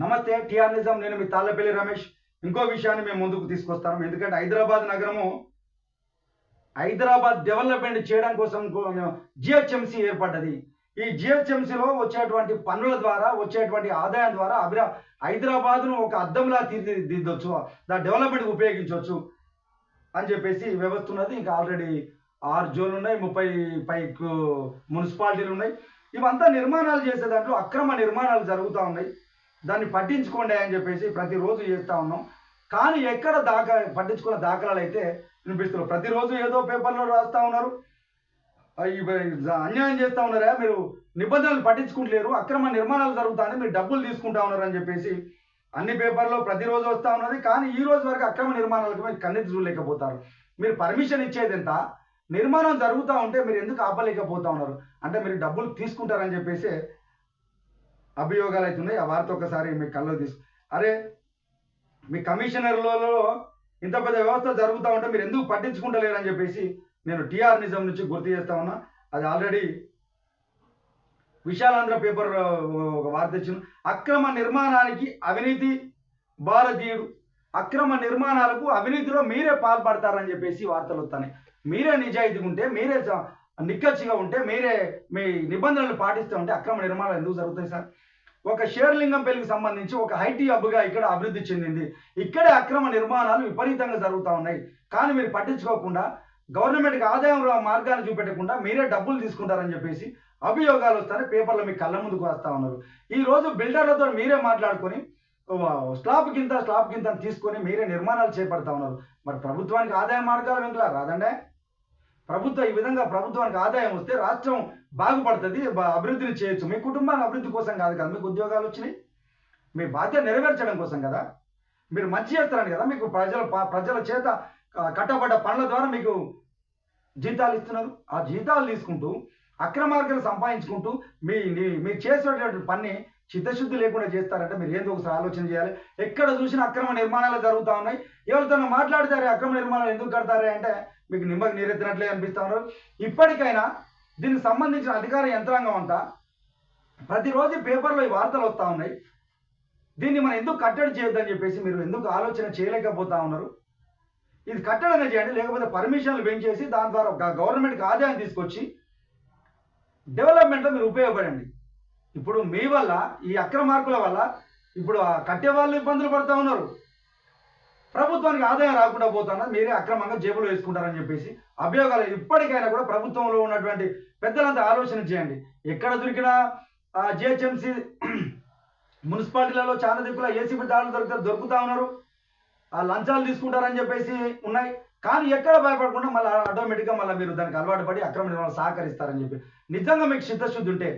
నమస్తే టిఆర్ నిజం. నేను మీ తాళ్ళపల్లి రమేష్. ఇంకో విషయాన్ని మేము ముందుకు తీసుకొస్తాము. ఎందుకంటే హైదరాబాద్ నగరము హైదరాబాద్ డెవలప్మెంట్ చేయడం కోసం జిహెచ్ఎంసీ ఏర్పడ్డది. ఈ జిహెచ్ఎంసీలో వచ్చేటువంటి పన్నుల ద్వారా వచ్చేటువంటి ఆదాయం ద్వారా అభిరా హైదరాబాద్ను ఒక అద్దంలా తీర్చిదిద్దొచ్చు దాని డెవలప్మెంట్కి ఉపయోగించవచ్చు అని చెప్పేసి వ్యవస్థ ఉన్నది. ఇంకా ఆల్రెడీ ఆరు జోన్లు ఉన్నాయి ముప్పై పైకు మున్సిపాలిటీలు ఉన్నాయి. ఇవంతా నిర్మాణాలు చేసే దాంట్లో అక్రమ నిర్మాణాలు జరుగుతూ ఉన్నాయి. దాన్ని పట్టించుకోండి అని చెప్పేసి ప్రతిరోజు చేస్తూ ఉన్నాం. కానీ ఎక్కడ దాకా పట్టించుకున్న దాఖలాలు అయితే వినిపిస్తున్నారు. ప్రతిరోజు ఏదో పేపర్లో రాస్తూ ఉన్నారు. అన్యాయం చేస్తూ ఉన్నారా? మీరు నిబంధనలు పట్టించుకుంటలేరు. అక్రమ నిర్మాణాలు జరుగుతాయని మీరు డబ్బులు తీసుకుంటా ఉన్నారు అని చెప్పేసి అన్ని పేపర్లో ప్రతిరోజు వస్తూ ఉన్నది. కానీ ఈ రోజు వరకు అక్రమ నిర్మాణాలకు మీరు కన్నెత్తి చూడలేకపోతారు. మీరు పర్మిషన్ ఇచ్చేది ఎంత? నిర్మాణం జరుగుతూ ఉంటే మీరు ఎందుకు ఆపలేకపోతా ఉన్నారు? అంటే మీరు డబ్బులు తీసుకుంటారని చెప్పేసి అభియోగాలు అవుతున్నాయి ఆ వార్త ఒకసారి మీ కళ్ళు తీసు అరే మీ కమిషనర్లలో ఇంత పెద్ద వ్యవస్థ జరుగుతూ ఉంటే మీరు ఎందుకు పట్టించుకుంటలేరని చెప్పేసి నేను టీఆర్ నిజం నుంచి గుర్తు చేస్తా ఉన్నా. అది ఆల్రెడీ విశాలాంధ్ర పేపర్ ఒక వార్త ఇచ్చిన అక్రమ నిర్మాణానికి అవినీతి భారతీయుడు అక్రమ నిర్మాణాలకు అవినీతిలో మీరే పాల్పడతారని చెప్పేసి వార్తలు వస్తాయి మీరే నిజాయితీ ఉంటే మీరే నిక్కచ్చిగా ఉంటే మీరే మీ నిబంధనలు పాటిస్తూ ఉంటే అక్రమ నిర్మాణాలు ఎందుకు జరుగుతాయి సార్? ఒక షేర్లింగం పెళ్ళికి సంబంధించి ఒక ఐటీ హబ్గా ఇక్కడ అభివృద్ధి చెందింది. ఇక్కడే అక్రమ నిర్మాణాలు విపరీతంగా జరుగుతూ ఉన్నాయి. కానీ మీరు పట్టించుకోకుండా గవర్నమెంట్కి ఆదాయం మార్గాన్ని చూపెట్టకుండా మీరే డబ్బులు తీసుకుంటారని చెప్పేసి అభియోగాలు వస్తాయి పేపర్లో మీ కళ్ళ ముందుకు వస్తూ ఉన్నారు. ఈ రోజు బిల్డర్లతో మీరే మాట్లాడుకొని స్లాబ్ కింద స్లాబ్ కింద తీసుకొని మీరే నిర్మాణాలు చేపడతా ఉన్నారు. మరి ప్రభుత్వానికి ఆదాయ మార్గాలు వెంకలా రాదండే. ప్రభుత్వం ఈ విధంగా ప్రభుత్వానికి ఆదాయం వస్తే రాష్ట్రం బాగుపడుతుంది అభివృద్ధిని చేయొచ్చు. మీ కుటుంబాన్ని అభివృద్ధి కోసం కాదు కదా మీకు ఉద్యోగాలు వచ్చినాయి? మీ బాధ్యత నెరవేర్చడం కోసం కదా? మీరు మంచి చేస్తారని కదా మీకు ప్రజల ప్రజల చేత కట్టబడ్డ పనుల ద్వారా మీకు జీతాలు ఇస్తున్నారు. ఆ జీతాలు తీసుకుంటూ అక్రమార్గాలు సంపాదించుకుంటూ మీ మీరు చేసేటటువంటి పని చిత్తశుద్ధి లేకుండా చేస్తారంటే మీరు ఏందో ఒకసారి ఆలోచన చేయాలి. ఎక్కడ చూసినా అక్రమ నిర్మాణాలు జరుగుతూ ఉన్నాయి. ఎవరితో మాట్లాడతారే అక్రమ నిర్మాణాలు ఎందుకు కడతారే అంటే మీకు నిమ్మకి నీరెత్తినట్లే అనిపిస్తా ఉన్నారు. ఇప్పటికైనా దీనికి సంబంధించిన అధికార యంత్రాంగం అంతా ప్రతిరోజు పేపర్లో ఈ వార్తలు వస్తూ ఉన్నాయి. దీన్ని మనం ఎందుకు కట్టడి చేయొద్దని చెప్పేసి మీరు ఎందుకు ఆలోచన చేయలేకపోతా ఉన్నారు? ఇది కట్టడనే చేయండి లేకపోతే పర్మిషన్లు పెంచేసి దాని ద్వారా గవర్నమెంట్కి ఆదాయం తీసుకొచ్చి డెవలప్మెంట్లో మీరు ఉపయోగపడండి. ఇప్పుడు మీ వల్ల ఈ అక్రమార్కుల వల్ల ఇప్పుడు ఆ కట్టే వాళ్ళు ఇబ్బందులు పడుతూ ఉన్నారు. ప్రభుత్వానికి ఆదాయం రాకుండా పోతున్నా మీరే అక్రమంగా జేబులో వేసుకుంటారని చెప్పేసి అభియోగాలు ఇప్పటికైనా కూడా ప్రభుత్వంలో ఉన్నటువంటి పెద్దలంతా ఆలోచన చేయండి. ఎక్కడ దొరికినా జిహెచ్ఎంసీ మున్సిపాలిటీలలో చాలా దిక్కుల ఏసీబీ దాడులు దొరుకుతారు దొరుకుతా ఉన్నారు. ఆ లంచాలు తీసుకుంటారని చెప్పేసి ఉన్నాయి. కానీ ఎక్కడ భయపడకుండా మళ్ళీ ఆటోమేటిక్గా మళ్ళీ మీరు దానికి అలవాటు పడి అక్రమ నిర్మాణం సహకరిస్తారని చెప్పి. నిజంగా మీకు చిత్తశుద్ధి ఉంటే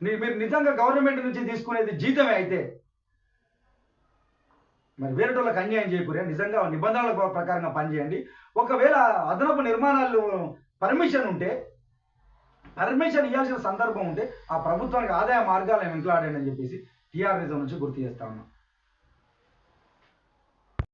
మీరు నిజంగా గవర్నమెంట్ నుంచి తీసుకునేది జీతమే అయితే మరి వేరేటోళ్ళకి అన్యాయం చేయకూరే నిజంగా నిబంధనల ప్రకారంగా పనిచేయండి. ఒకవేళ అదనపు నిర్మాణాలు పర్మిషన్ ఉంటే పర్మిషన్ ఇవ్వాల్సిన సందర్భం ఉంటే ఆ ప్రభుత్వానికి ఆదాయ మార్గాలను వెంకలాడండి అని చెప్పేసి టీఆర్ఎస్ నుంచి గుర్తు చేస్తా ఉన్నాం.